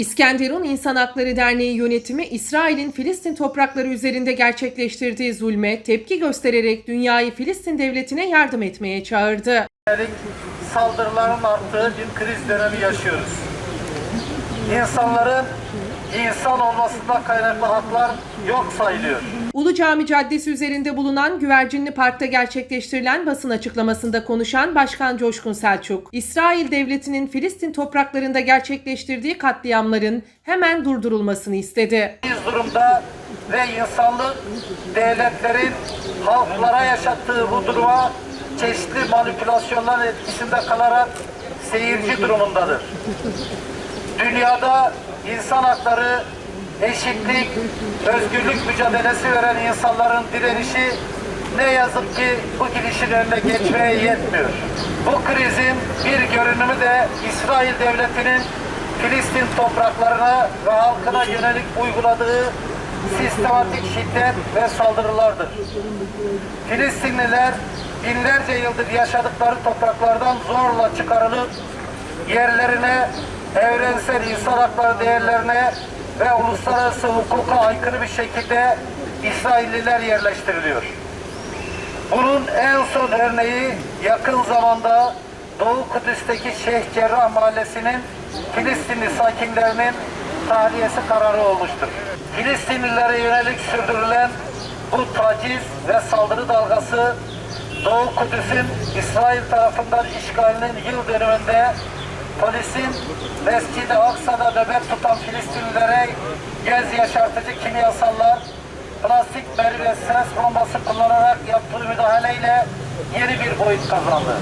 İskenderun İnsan Hakları Derneği yönetimi İsrail'in Filistin toprakları üzerinde gerçekleştirdiği zulme tepki göstererek dünyayı Filistin devletine yardım etmeye çağırdı. saldırıların arttığı bir kriz dönemi yaşıyoruz. İnsanların insan olmasından kaynaklı haklar yok sayılıyor. Ulu Cami Caddesi üzerinde bulunan Güvercinli Park'ta gerçekleştirilen basın açıklamasında konuşan Başkan Coşkun Selçuk, İsrail devletinin Filistin topraklarında gerçekleştirdiği katliamların hemen durdurulmasını istedi. Biz durumda ve insanlık devletlerin halklara yaşattığı bu duruma çeşitli manipülasyonlar etkisinde kalarak seyirci durumundadır. Dünyada insan hakları, eşitlik, özgürlük mücadelesi veren insanların direnişi ne yazık ki bu gidişin önüne geçmeye yetmiyor. Bu krizin bir görünümü de İsrail devletinin Filistin topraklarına ve halkına yönelik uyguladığı sistematik şiddet ve saldırılardır. Filistinliler binlerce yıldır yaşadıkları topraklardan zorla çıkarılıp yerlerine evrensel insan hakları değerlerine ve uluslararası hukuka aykırı bir şekilde İsrailliler yerleştiriliyor. Bunun en son örneği yakın zamanda Doğu Kudüs'teki Şeyh Cerrah Mahallesi'nin Filistinli sakinlerinin tahliyesi kararı olmuştur. Filistinlilere yönelik sürdürülen bu taciz ve saldırı dalgası Doğu Kudüs'ün İsrail tarafından işgalinin yıl dönümünde polisin Mescid-i Aksa'da nöbet tutan Filistinlilere göz yaşartıcı kimyasallar, plastik mermi ve ses bombası kullanarak yaptığı müdahaleyle yeni bir boyut kazandı.